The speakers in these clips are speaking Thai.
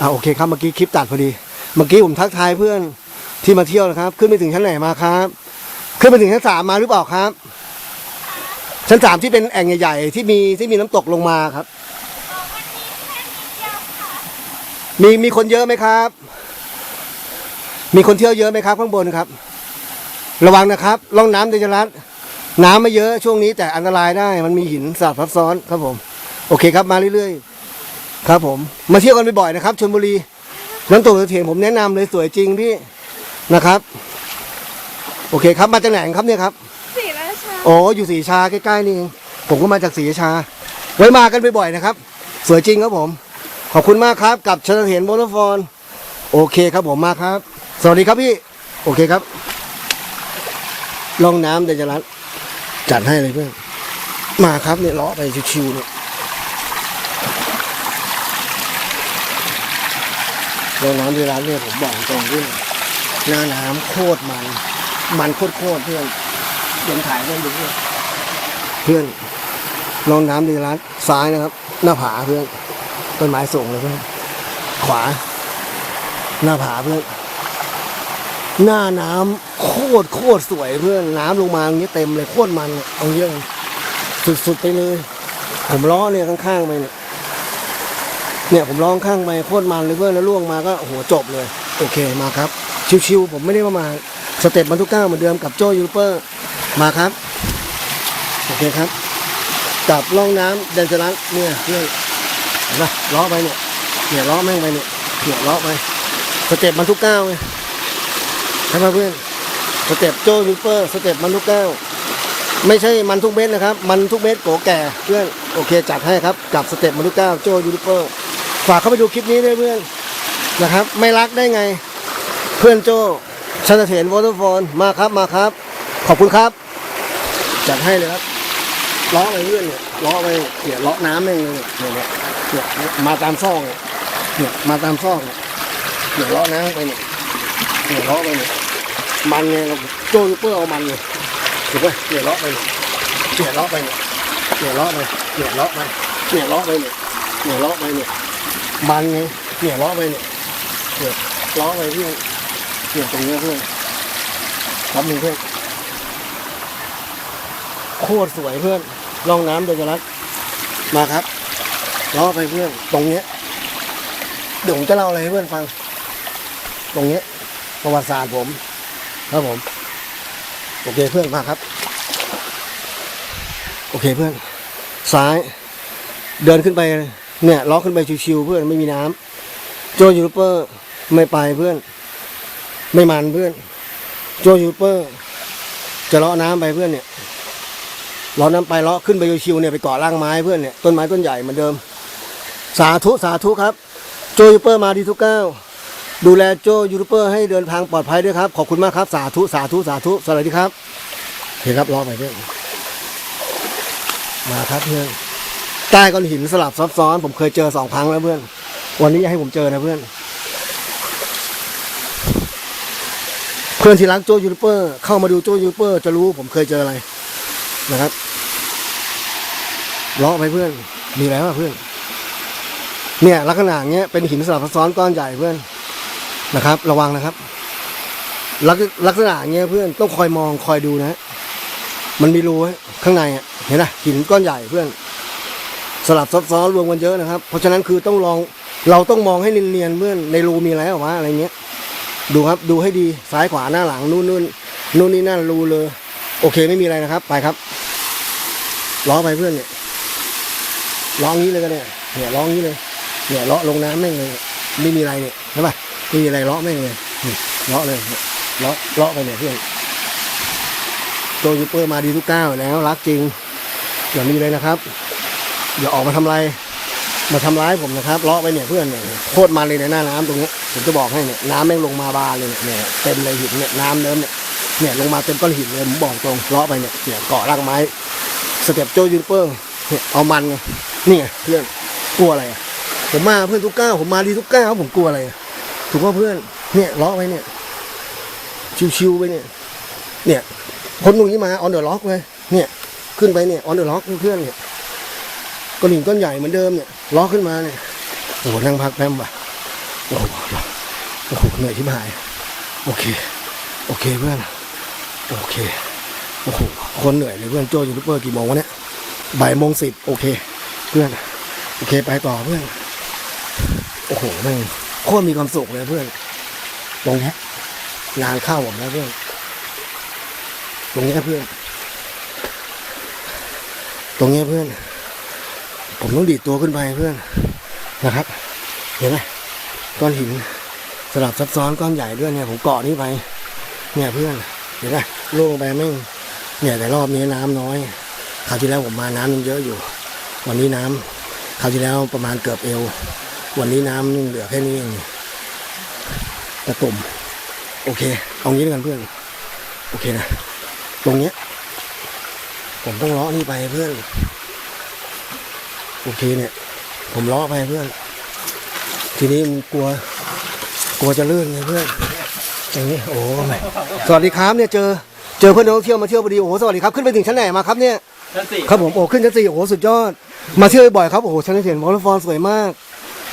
อ่าโอเคครับเมื่อกี้คลิปตัดพอดี เมื่อกี้ผมทักทายเพื่อนที่มาเที่ยวนะครับ ขึ้นไปถึงชั้นไหนมาครับ ขึ้นไปถึงชั้นสามมาหรือเปล่าครับ ชั้นสามที่เป็นแอ่งใหญ่ๆที่มีที่มีน้ำตกลงมาครับ มีมีคนเยอะไหมครับ มีคนเที่ยวเยอะไหมครับ ข้างบนครับ ระวังนะครับร่องน้ำเดจรัสน้ำไม่เยอะช่วงนี้แต่อันตรายได้ มันมีหินสาบซับซ้อนครับผม โอเคครับมาเรื่อยๆ ครับผม มาเที่ยวกันบ่อยๆนะครับชลบุรีน้ำตกเถียนผมแนะนำเลยสวยจริงพี่นะครับ โอเคครับมาจากไหนครับเนี่ยครับสีราชาโอ้อยู่สีชาใกล้ๆนี่เองผมก็มาจากสีชา ไว้มากันบ่อยๆนะครับ สวยจริงครับผม ขอบคุณมากครับกับชนเห็นโบนฟอนโอเคครับผมมาครับ สวัสดีครับพี่ โอเคครับลองน้ำเดจรัสจัดให้เลยเพื่อนมาครับเนี่ยเลาะไปชิวๆเนี่ย ลองน้ำเดจรัสเนี่ยผมบอกตรงเพื่อนหน้าน้ำโคตรมัน มันโคตรๆเพื่อนเดินถ่ายเพื่อนดูเพื่อนเพื่อนลองน้ำดีร้านซ้ายนะครับ หน้าผาเพื่อนต้นไม้สูงเลยเพื่อนขวา หน้าผาเพื่อนหน้าน้ำโคตรโคตรสวยเพื่อนน้ำลงมาอย่างเงี้เต็มเลยโคตรมันเอาเยอะสุดๆไปเลย ผมล้อเนี่ยข้างๆไปเนี่ย เนี่ยผมล้อข้างไปโคตรมันเลยเพื่อนแล้วล่วงมาก็โอ้โหจบเลย โอเคมาครับ ชิวๆผมไม่ได้มามาสเต็ปบรรทุกเก้าเหมือนเดิมกับโจยูเปอร์มาครับ โอเคครับกับร่องน้ำเดนจรัสเนี่ยเพื่อนเห็นปะล้อไปเนี่ยเนี่ยล้อแม่งไปเนี่ยเนี่ยล้อไปสเต็ปบรรทุกเก้าไงใช่ไหมเพื่อนสเต็ปโจยูเปอร์สเต็ปบรรทุกเก้าไม่ใช่มันทุกเม็ดนะครับ มันทุกเม็ดโกแก่เพื่อนโอเคจัดให้ครับกับสเต็ปบรรทุกเก้าโจยูเปอร์ ฝากเข้าไปดูคลิปนี้ด้วยเพื่อนนะครับ ไม่รักได้ไง เพื่อนโจชันเถนวอเตอร์ฟอนมาครับมาครับ ขอบคุณครับ จัดให้เลยครับล้อไปเรื่อยเนี่ยล้อไปเนี่ยล้อน้ำแม่งเลยเนี่ยเนี่ยเนี่ยมาตามซอกเนี่ยเนี่ยมาตามซอกเนี่ยเนี่ยล้อน้ำไปเนี่ยเนี่ยล้อไปเนี่ยมันไงเราโจยูเปอร์เอามันเลยถูกไหมเนี่ยล้อไปเนี่ยเนี่ยล้อไปเนี่ยเนี่ยล้อไปเนี่ยล้อไปเนี่ยล้อไปเนี่ยเนี่ยล้อไปเนี่ย มันไงเนี่ยล้อไปเนี่ยเนี่ยล้อไปเพื่อนเนี่ยตรงเนี้ยเพื่อนรับหนึ่งเพื่อนโคตรสวยเพื่อนร่องน้ำเดจรัสมาครับล้อไปเพื่อนตรงเนี้ยเดี๋ยวผมจะเล่าอะไรให้เพื่อนฟัง ตรงเนี้ยประวัติศาสตร์ผมครับผม โอเคเพื่อนมาครับ โอเคเพื่อน ซ้าย เดินขึ้นไป เนี่ยล้อขึ้นไปชิวๆเพื่อนไม่มีน้ำโจยูรูเปอร์ไม่ไปเพื่อน ไม่มันเพื่อน โจยูเปอร์ จะเลาะน้ำไปเพื่อนเนี่ยเลาะน้ำไปเลาะขึ้นไปชิวๆเนี่ยไปเกาะร่างไม้เพื่อนเนี่ยต้นไม้ต้นใหญ่เหมือนเดิม สาธุสาธุครับ โจยูเปอร์มาดีทุกก้าวดูแลโจยูทูบเปอร์ให้เดินทางปลอดภัยด้วยครับ ขอบคุณมากครับ สาธุ สาธุ สาธุ สวัสดีครับโอเคครับลาะไปเพื่อนมาครับเพื่อน ใต้ก้อนหินสลับซับซ้อน ผมเคยเจอสองครั้งแล้วเพื่อน วันนี้อย่าให้ผมเจอนะเพื่อน เพื่อนที่รักโจยูทูบเปอร์เข้ามาดูโจยูทูบเปอร์จะรู้ผมเคยเจออะไรนะครับเลาะไปเพื่อน มีอะไรวะเพื่อน เนี่ยลักษณะเงี้ยเป็นหินสลับซับซ้อนก้อนใหญ่เพื่อนนะครับ ระวังนะครับ ลักลักษณะเงี้ยเพื่อนต้องคอยมองคอยดูนะ มันมีรูไว้ข้างในอะเห็นไหมหินก้อนใหญ่เพื่อน สลับซับซ้อนรวมกันเยอะนะครับ เพราะฉะนั้นคือต้องลองเราต้องมองให้เนียนๆเพื่อนในรูมีอะไรออกมาอะไรเงี้ย ดูครับดูให้ดีซ้ายขวาหน้าหลังนู่นนู่นนู่นนี่นั่นรูเลย โอเคไม่มีอะไรนะครับ ไปครับล้อไปเพื่อนเนี่ยล้องี้เลยก็เนี่ยเนี่ยล้องี้เลย เนี่ยล้อลงน้ำแม่งเลยไม่มีอะไรเนี่ยใช่ปะไม่มีอะไรล้อแม่งเลยนี่ล้อเลยเนี่ยล้อล้อไปเนี่ยเพื่อนโจยูเปอร์มาดีทุกก้าวแล้วรักจริงอย่ามีเลยนะครับ อย่าออกมาทำอะไรมาทำร้ายผมนะครับล้อไปเนี่ยเพื่อนเนี่ยโคตรมันเลยในหน้าน้ำตรงนี้ผมจะบอกให้เนี่ยน้ำแม่งลงมาบาเลยเนี่ยเต็มเลยหินเนี่ยน้ำเดิมเนี่ยเนี่ยลงมาเต็มก้อนหินเลยผมบอกตรงล้อไปเนี่ยเนี่ยเกาะรากไม้สเต็ปโจยูนเปอร์เนี่ยเอามันไงนี่ไงเพื่อนกลัวอะไรผมมาเพื่อนทุกก้าวผมมาดีทุกก้าวผมกลัวอะไรถูกว่าเพื่อนเนี่ยล้อไปเนี่ยชิวๆไปเนี่ยเนี่ยคนตรงนี้มาออนเดอร์ล็อกเลยเนี่ยขึ้นไปเนี่ยออนเดอร์ล็อกเพื่อนเนี่ย ก้อนหินก้อนใหญ่เหมือนเดิมเนี่ยล้อขึ้นมาเนี่ยโอ้โหนั่งพักแป๊มว่ะโอ้โหโอ้โหเหนื่อยที่หาย โอเค โอเคเพื่อนโอเคโอ้โหคนเหนื่อยเลยเพื่อนโจยูทูบเบอร์กี่โมงวะเนี่ยบ่ายโมงสิบโอเค เพื่อนโอเคไปต่อเพื่อนโอ้โหแม่งโคตรมีความสุขเลยเพื่อนตรงนี้งานเข้าผมแล้วเพื่อนตรงนี้เพื่อน ตรงนี้เพื่อน ผมต้องดีดตัวขึ้นไปเพื่อนนะครับ เห็นไหมก้อนหินสลับซับซ้อนก้อนใหญ่ด้วยเนี่ยผมเกาะนี่ไป เนี่ยเพื่อนเห็นไหมลงไปแม่เนี่ยแต่รอบนี้น้ำน้อยคราวที่แล้วผมมาน้ำยังเยอะอยู่ วันนี้น้ำคราวที่แล้วประมาณเกือบเอว วันนี้น้ำเหลือแค่นี้เองตะตุ่มโอเค เอางี้แล้วกันเพื่อน โอเคนะ ตรงเนี้ย ผมต้องเลาะนี่ไปเพื่อน โอเคเนี่ย ผมเลาะไปเพื่อน ทีนี้มันกลัว กลัวจะลื่นไงเพื่อนอย่างนี้โอ้ยสวัสดีครับเนี่ยเจอเจอเพื่อนนักท่องเที่ยวมาเที่ยวพอดีโอ้โหสวัสดีครับขึ้นไปถึงชั้นไหนมาครับเนี่ยชั้นสี่ครับผมโอ้ขึ้นชั้นสี่โอ้โหสุดยอด มาเที่ยวบ่อยๆครับโอ้โหชั้นเห็นวอลเลย์บอลสวยมาก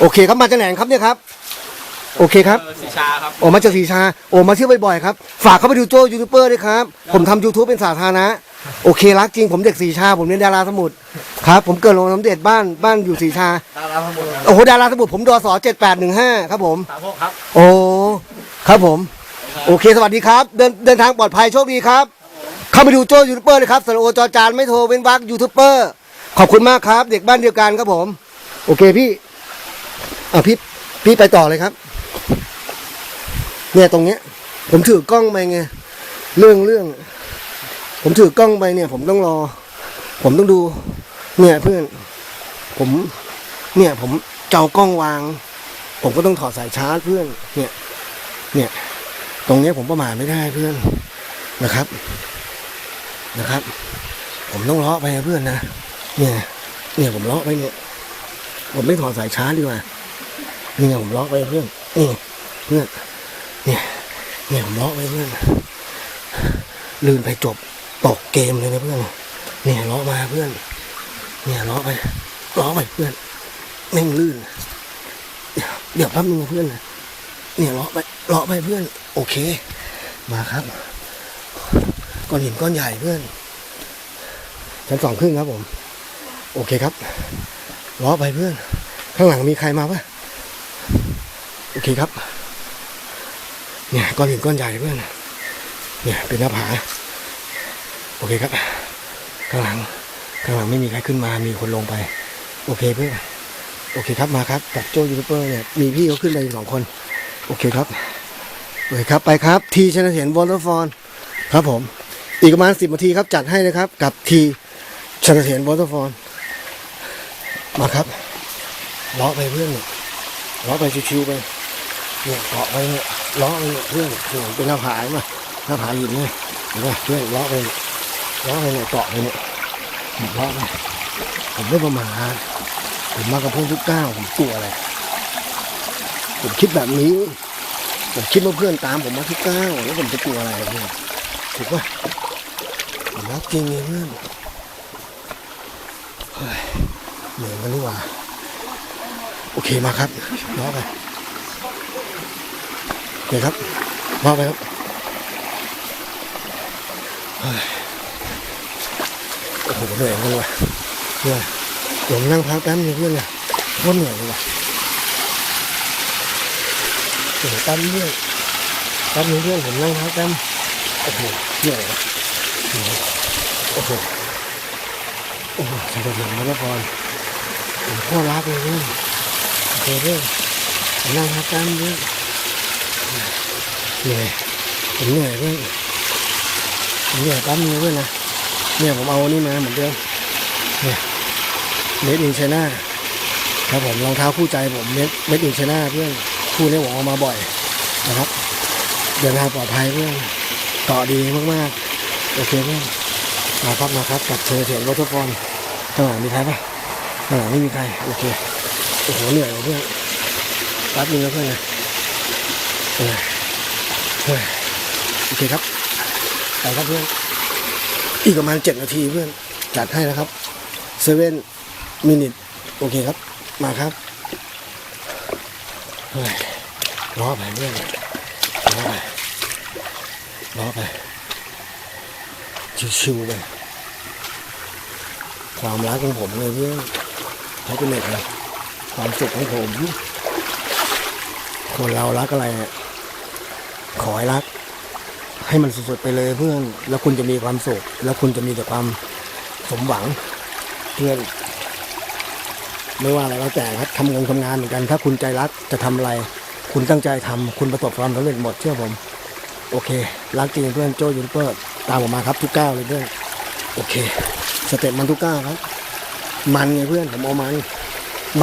โอเคครับมาจากไหนครับเนี่ยครับโอเคครับเออสีชาครับโอ้มาจากสีชาโอ้มาเที่ยวบ่อยๆครับ ฝากเข้าไปดูโจยูทูบเบอร์ด้วยครับ ผมทำ YouTube เป็นสาธารณะ โอเครักจริงผมเด็กสีชา ผมเรียนดาราสมุทรครับ ผมเกิดโรงน้ำเด็ดบ้านบ้านอยู่สีชา ดาราทั้งหมดโอ้โหดาราสมุทรผมดอสอเจ็ดแปดหนึ่งห้าครับผม สามพวกครับ โอ้ครับผม โอเคสวัสดีครับ เดินเดินทางปลอดภัยโชคดีครับ เข้าไปดูโจยูทูบเบอร์เลยครับสระโอจอจานไม่โทรเว้นวรรคยูทูบเบอร์ขอบคุณมากครับ เด็กบ้านเดียวกันครับผม โอเคพี่อะพี่พี่ไปต่อเลยครับ เนี่ยตรงเนี้ย ผมถือกล้องไปไงเรื่องเรื่อง ผมถือกล้องไปเนี่ย ผมต้องรอ ผมต้องดู เนี่ยเพื่อน ผม เนี่ย ผมเจ้ากล้องวาง ผมก็ต้องถอดสายชาร์จเพื่อน เนี่ย เนี่ย ตรงนี้ผมประมาทไม่ได้เพื่อนนะครับ นะครับ ผมต้องเลาะไปเพื่อนนะ เนี่ย เนี่ยผมเลาะไปเนี่ย ผมไม่ถอดสายชาร์จดีกว่านี่ไงผมเลาะไปเพื่อนนี่เพื่อน เนี่ย เนี่ยผมเลาะไปเพื่อนลื่นไปจบ ตกเกมเลยนะเพื่อน เนี่ยเลาะมาเพื่อน เนี่ยเลาะไปเลาะไปเพื่อนแม่งลื่น เดี๋ยวแป๊บนึงเพื่อนนะเนี่ยเลาะไปเลาะไปเพื่อน โอเค มาครับก้อนหินก้อนใหญ่เพื่อนชั้นสองครึ่งครับผม โอเคครับเลาะไปเพื่อน ข้างหลังมีใครมาปะโอเคครับ เนี่ยก้อนหินก้อนใหญ่เพื่อน เนี่ยเป็นหน้าผา โอเคครับ ข้างหลัง ข้างหลังไม่มีใครขึ้นมา มีคนลงไป โอเคเพื่อนโอเคครับมาครับกับโจยูทูบเบอร์เนี่ยมีพี่เขาขึ้นไปอีกสองคน โอเคครับโอเคครับไปครับ ทีชนะเห็นวอลเลย์ฟอนครับผม อีกประมาณสิบนาทีครับจัดให้นะครับ กับทีชนะเห็นวอลเลย์ฟอนมาครับล้อไปเพื่อนเนี่ยล้อไปชิวๆไปเนี่ยเกาะไปเนี่ยล้อไปเนี่ยเพื่อนเนี่ยเป็นหน้าผามาหน้าผาหินเนี่ยเห็นไหมเพื่อนล้อไปเนี่ย ล้อไปเนี่ยเกาะไปเนี่ยล้อไปผมไม่ประมาทผมมากับพวกทุกก้าวผมกลัวอะไรผมคิดแบบนี้ผมคิดว่าเพื่อนตามผมมาทุกก้าวแล้วผมจะกลัวอะไรเพื่อนถูกปะผมรักจริงเลยเพื่อนเฮ้ยเหนื่อยกันดีกว่าโอเคมาครับล้อไปโอเคครับล้อไปครับเฮ้ย โอ้โหเหนื่อยเลยว่ะเนื่อยผมนั่งพักแป๊บนึงเพื่อนเนี่ยโคตรเหนื่อยเลยว่ะโอ้โหแป๊บนึงเพื่อนแป๊บนึงเพื่อนผมนั่งพักแป๊บโอ้โหเหนื่อยว่ะโอ้โหโอ้โหสำหรับผมมาแล้วก่อนผมโคตรรักเลยเพื่อนโอเคเพื่อนผมนั่งพักแป๊บเพื่อนเหนื่อยผมเหนื่อยเพื่อนผมเหนื่อยแป๊บนึงเพื่อนนะ เนี่ยผมเอานี่มาเหมือนเดิมเนี่ยเมดอินไชน่าครับผมรองเท้าคู่ใจผมเมดเมดอินไชน่าเพื่อนคู่นี้ผมเอามาบ่อยนะครับ เดินทางปลอดภัยเพื่อนเกาะดีมากๆโอเคเพื่อนมาครับมาครับกับเชอร์เทียนวอเตอร์ฟอนข้างหลังมีใครปะข้างหลังไม่มีใครโอเคโอ้โหเหนื่อยเพื่อนแป๊บนึงนะเพื่อนนะเออเฮ้ยโอเคครับไปครับเพื่อน อีกประมาณเจ็ดนาทีเพื่อน จัดให้นะครับเซเว่นมินิทโอเคครับ มาครับเฮ้ยล้อไปเรื่อยล้อไปล้อไป ชิวๆไป ความรักของผมเลยเพื่อนเขาเป็นเด็กเลยความสุขของผม คนเรารักอะไร ขอให้รัก ให้มันสุดๆไปเลยเพื่อน แล้วคุณจะมีความสุข แล้วคุณจะมีแต่ความสมหวัง เพื่อน ไม่ว่าอะไรแล้วแต่ครับทำงานทำงานเหมือนกัน ถ้าคุณใจรักจะทำอะไร คุณตั้งใจทำคุณประสบความสำเร็จหมดเชื่อผม โอเค รักจริงเพื่อนโจยูนเปอร์ตามผมมาครับทุกก้าวเลยเพื่อน โอเค สเต็ปมันทุกก้าวครับ มันไงเพื่อนผมเอามัน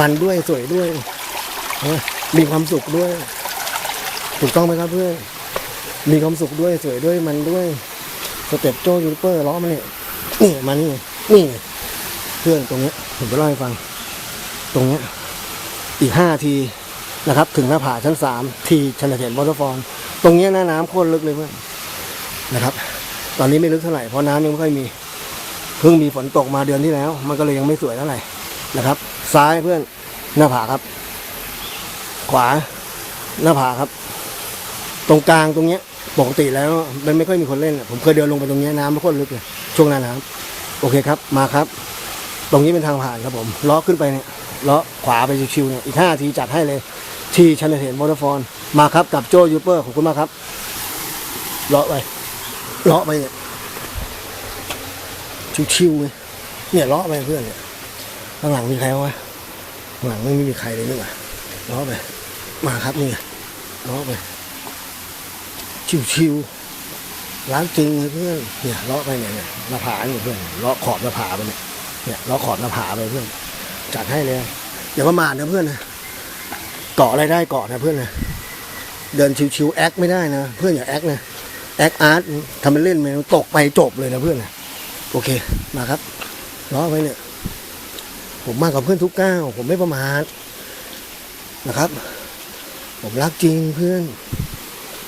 มันด้วยสวยด้วย มีความสุขด้วย ถูกต้องไหมครับเพื่อน มีความสุขด้วยสวยด้วยมันด้วยสเต็ปโจยูเปอร์ล้อมันเนี่ยนี่มานี่นี่เพื่อนตรงเนี้ยผมจะเล่าให้ฟัง ตรงเนี้ยอีกห้าทีนะครับ ถึงหน้าผาชั้นสามทีชันเทนวอเตอร์ฟอลตรงเนี้ยหน้าน้ำโคตรลึกเลยเพื่อนนะครับ ตอนนี้ไม่ลึกเท่าไหร่เพราะน้ำยังไม่ค่อยมีเพิ่งมีฝนตกมาเดือนที่แล้ว มันก็เลยยังไม่สวยเท่าไหร่นะครับ ซ้ายเพื่อนหน้าผาครับ ขวาหน้าผาครับ ตรงกลางตรงเนี้ย ปกติแล้วมันไม่ค่อยมีคนเล่นผมเคยเดินลงไปตรงนี้น้ำไม่ค่อยลึกเลยช่วงหน้าน้ำโอเคครับมาครับ ตรงนี้เป็นทางผ่านครับผมล้อขึ้นไปเนี่ยล้อขวาไปชิวๆเนี่ยอีกห้าทีจัดให้เลย ที่ชันเทนวอเตอร์ฟอนมาครับกับโจยูเปอร์ขอบคุณมากครับลาะไปลาะไปเนี่ยชิวๆเลยเนี่ยลาะไปเพื่อนเนี่ยข้างหลังมีใครวะข้างหลังไม่มีใครเลยนี่หว่าลาะไป มาครับนี่ลาะไป ชิวๆร้านจริงเลยเพื่อนเนี่ยเลาะไปเนี่ยเนี่ยหน้าผาเนี่ยเพื่อนเลาะขอบหน้าผาไปเนี่ยเนี่ยเราะขอบหน้าผาไปเพื่อนจัดให้เลยอย่าประมาทนะเพื่อนนะเกาะอะไรได้เกาะนะเพื่อนนะเดินชิวๆแอคไม่ได้นะเพื่อนอย่าแอคนะแอคอาร์ตทำเป็นเล่นไปตกไปจบเลยนะเพื่อนนะโอเคมาครับล้อไว้เนี่ย ผมมากับเพื่อนทุกก้าวผมไม่ประมาทนะครับ ผมรักจริงเพื่อน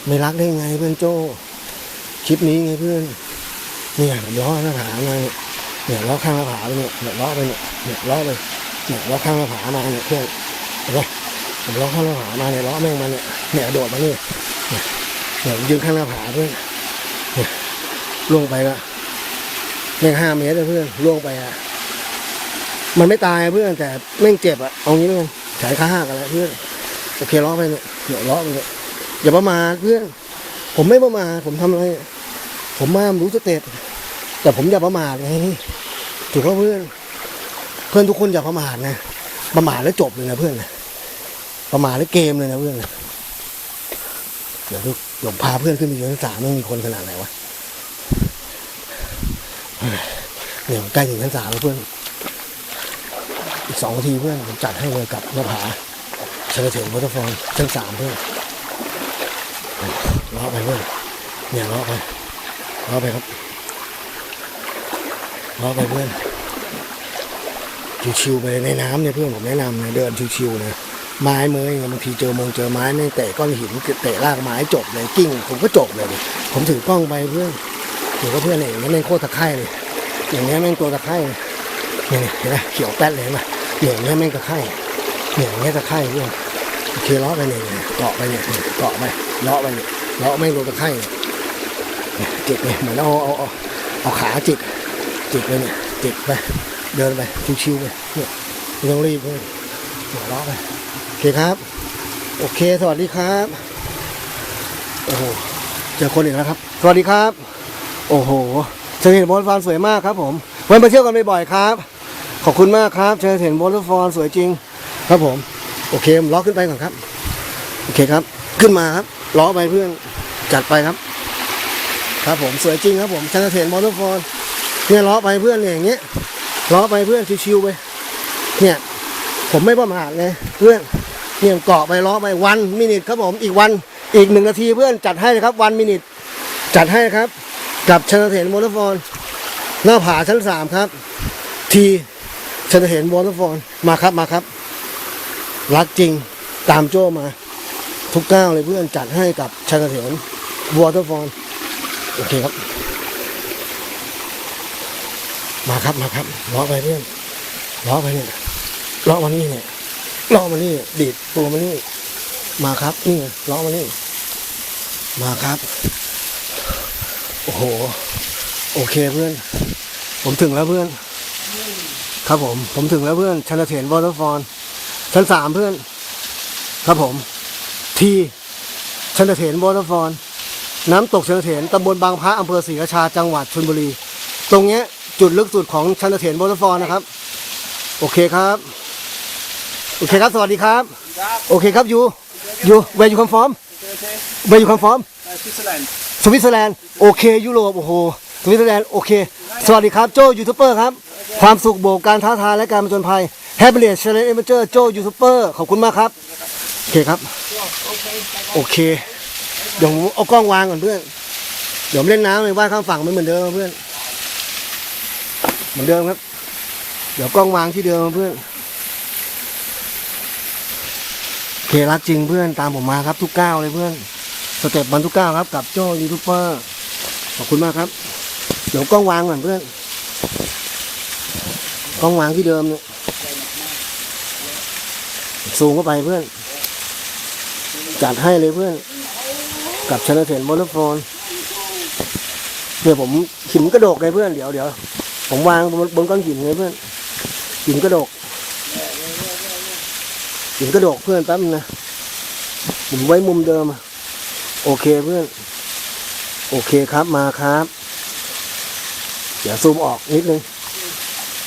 ไม่รักได้ไงเพื่อนโจ้คลิปนี้ไงเพื่อนเนี่ยล้อหน้าผาไงเนี่ยเนี่ยล้อข้างหน้าผาไปเนี่ยเนี่ยล้อไปเนี่ยเนี่ยล้อไปเนี่ยล้อข้างหน้าผามาเนี่ยเพื่อนเห็นไหมผมล้อข้างหน้าผามาเนี่ยล้อแม่งมาเนี่ยเนี่ยโดดมาเนี่ยเนี่ยยืนข้างหน้าผาเพื่อนเนี่ยล่วงไปละแม่งห้าเมตรเลยเพื่อนล่วงไปอะมันไม่ตายเพื่อนแต่แม่งเจ็บอะเอางี้เลยฉายขาหักอะไรเพื่อนโอเคล้อไปเนี่ยเนี่ยล้อไปเนี่ย อย่าประมาทเพื่อนผมไม่ประมาทผมทำอะไร ผมมารู้สเต็ปแต่ผมอย่าประมาทไงถูกป่ะเพื่อน เพื่อนทุกคนอย่าประมาทนะประมาทแล้วจบเลยนะเพื่อนนะประมาทแล้วเกมเลยนะเพื่อนนะเดี๋ยวลูกหลงพาเพื่อนขึ้นไปอยู่ชั้นสามไม่มีคนขนาดไหนวะเนี่ยใกล้ถึงชั้นสามแล้วเพื่อน อีกสองนาทีเพื่อนผมจัดให้เลยกับหน้าผาเชลเทนวอเตอร์ฟอลชั้นสามเพื่อน ล้อไปเพื่อนเนี่ยล้อไปเล้อไปครับเล้อไปเพื่อนชิวๆไปในน้ำเนี่ยเพื่อนผมแนะนำนะเดินชิวๆนะไม้เมยไงบางทีเจอมงเจอไม้ไม่งเตะก้อนหินเตะรากไม้จบเลยกิ้งผมก็จบเลยผมถือกล้องไปเพื่อนถือว่าเพื่อนเนี่ยอย่างนี้แม่งโคตรตะไคร่เลย อย่างนี้ยแม่งตัวตะไคร่เลยเนี่ยเห็นไหมเขียวแป๊ดเลยนไหมอย่างนี้ยแม่งตะไคร่เนี่ยอย่างนี้ยตะไคร่เพื่อนเคล้อไปเนี่ยเนี่ยเกาะไปเนี่ยเกาะไปเลาะไปเนี่ย เลาะแม่งตัวตะไคร่เจิกเนี่ยเหมือนเอาเอาเอาเอาขาจิกจิกไปเนี่ยจิกไปเดินไปชิวๆไปเนี่ยไม่ต้องรีบเลยหัวเราะไปโอเคครับ โอเค สวัสดีครับโอ้โหเจอคนอีกแล้วครับ สวัสดีครับ โอ้โหเชญเห็นบอลฟอนสวยมากครับ ผมไว้มาเที่ยวกันบ่อยๆครับ ขอบคุณมากครับเชญเห็นบอลฟอนสวยจริง ครับผม โอเคล้อขึ้นไปก่อนครับ โอเคครับ ขึ้นมาครับ ล้อไปเพื่อนจัดไปครับ ครับผมสวยจริงครับผมชันเทนมอเตอร์ฟอร์เนี่ยล้อไปเพื่อนเนี่ยอย่างเงี้ยล้อไปเพื่อนชิวๆไปเนี่ยผมไม่ประมาทเลยเพื่อนเนี่ยเกาะไปล้อไปวันมินิทครับผมอีกวันอีกหนึ่งนาทีเพื่อนจัดให้ครับวันมินิทจัดให้ครับ กับชันเทนมอเตอร์ฟอร์หน้าผาชั้นสามครับ ทีชันเทนมอเตอร์ฟอร์มาครับมาครับ รักจริงตามโจ้มา ทุกก้าวเลยเพื่อนจัดให้กับชันเทนวอเตอร์ฟอร์โอเคครับ มาครับมาครับล้อไปเพื่อนล้อไปเนี่ยล้อมานี่เนี่ยล้อมานี่ดีดตัวมานี่มาครับนี่ล้อมานี่มาครับ โอ้โห โอเคเพื่อน ผมถึงแล้วเพื่อน ครับผม ผมถึงแล้วเพื่อนชันเถนวอเตอร์ฟอนชั้นสามเพื่อน ครับผม ทีชันเถนวอเตอร์ฟอนน้ำตกชันเถนตำบลบางพระอำเภอศรีราชาจังหวัดชลบุรี ตรงเนี้ยจุดลึกสุดของชันเถนวอเตอร์ฟอนนะครับ โอเคครับ โอเคครับ สวัสดีครับ โอเคครับยูยูเวยูคอมฟอร์มเวยูคอมฟอร์ม Switzerland. สวิตเซอร์แลนด์โอเคยุโรปโอ้โหสวิตเซอร์แลนด์โอเค สวัสดีครับโจยูทูบเบอร์ครับ ความสุขโบกการท้าทายและการผจญภัยแฮปปี้เลสเชลเลนเอเมเจอร์โจยูทูบเบอร์ขอบคุณมากครับ โอเคครับ โอเค เดี๋ยวผมเอากล้องวางก่อนเพื่อน เดี๋ยวเล่นน้ำไปว่ายข้ามฝั่งไม่เหมือนเดิมเพื่อน เหมือนเดิมครับ เดี๋ยวกล้องวางที่เดิมเพื่อนเครักจริงเพื่อนตามผมมาครับทุกก้าวเลยเพื่อน สเต็ปมันทุกก้าวครับ กับโจ้ยูทูบเบอร์ขอบคุณมากครับ เดี๋ยวกล้องวางก่อนเพื่อนกล้องวางที่เดิมเนี่ยซูมเข้าไปเพื่อน จัดให้เลยเพื่อน กับชนะเทนโมโนโฟนเนี่ยผมหินกระโดกเลยเพื่อนเดี๋ยวเดี๋ยวผมวางบนบนก้อนหินเลยเพื่อนหินกระโดกหินกระโดกเพื่อนแป๊บนะผมไว้มุมเดิม โอเคเพื่อน โอเคครับมาครับ เดี๋ยวซูมออกนิดนึง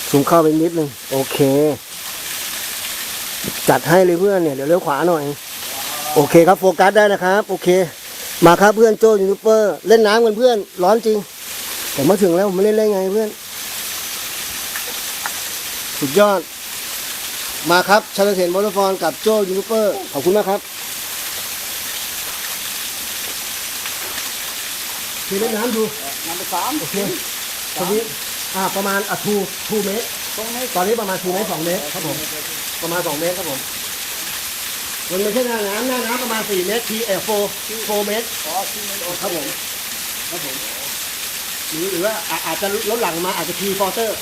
ซูมเข้าไปนิดนึง โอเค จัดให้เลยเพื่อนเนี่ยเดี๋ยวเลี้ยวขวาหน่อย โอเคครับโฟกัสได้นะครับ โอเค มาครับเพื่อนโจยูทูบเบอร์เล่นน้ำกันเพื่อนร้อนจริง ผมมาถึงแล้วผมไม่เล่นได้ไงเพื่อน สุดยอด มาครับชาลเทนบอลฟอนกับโจยูทูบเบอร์ขอบคุณมากครับคือเล่นน้ำดู Number five. โอเคตอนนี้อ่าประมาณอะทูทูเมตรตอนนี้ประมาณทูเมตรสองเมตรครับผมประมาณสองเมตรครับผม มันไม่ใช่หน้าน้ำหน้าน้ำประมาณสี่เมตรทีเอฟโฟโฟเมตรครับผมครับผมหรือหรือว่าอะอาจจะลดหลังมาอาจจะทีฟอร์เตอร์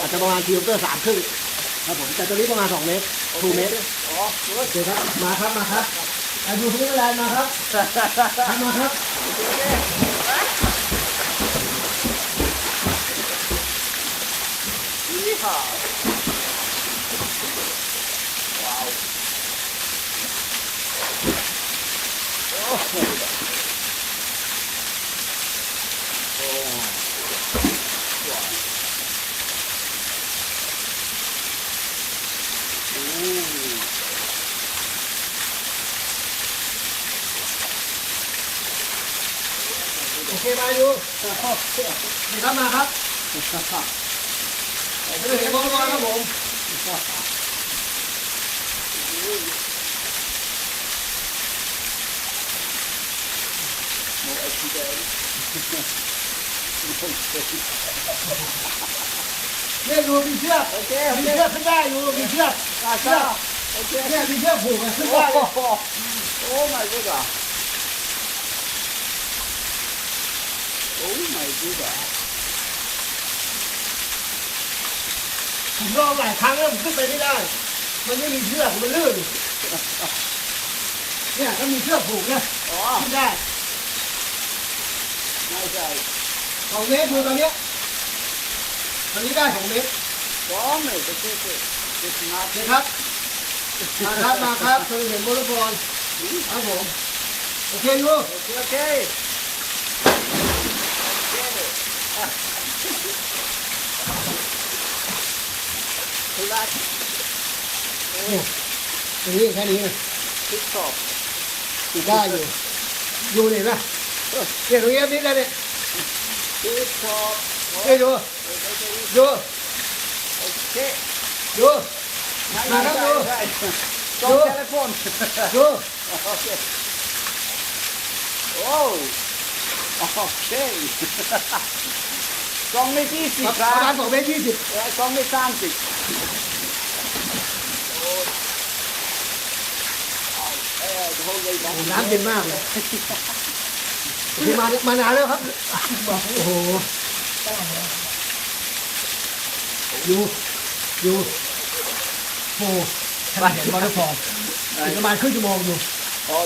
อาจจะประมาณทีฟอร์เตอร์สามครึ่งครับผมแต่ตัวนี้ประมาณสองเมตรทูเมตรโอเคครับมาครับมาครับอายุที่แลนด์มาครับมาครับมาครับ โอเคมาอยู่นี่ครับมาครับไม่ได้เห็นบอลบอลครับผม เนี่ยดูมีเชือกโอเคมีเชือกขึ้นได้อยู่มีเชือกเชือกเนี่ยมีเชือกผูกอะขึ้นได้ Oh my god. Oh my god. ผมลองหลายครั้งแล้วผมขึ้นไปไม่ได้ มันไม่มีเชือกมันลื่นเนี่ยถ้ามีเชือกผูกเนี่ยขึ้นได้ nice guy. สองเมตรดูตอนเนี้ยตอนนี้ได้สองเมตร Oh my god. This is it's not นะครับ มาครับมาครับเคยเห็นบอลบอลครับผมโอเคยู okay. okay. Relax. ตรงนี้แค่นี้ Tip top. อีกได้อยู่ยูเห็นไหม เดี๋ยวรงนี้นิดนะเนี่ยเนี่ยดูดูดูมาครับดูดูโดูโอ้โอเคสองเมตรยี่สิบครับประมาณสองเมตรยี่สิบสองเมตรสามสิบน้ำเย็นมากเลย ที่มามานานแล้วครับโอ้โหยูยูโฟไปเห็นบอลฟอร์มอีกประมาณครึ่งชั่วโมงอยู่ Ja, då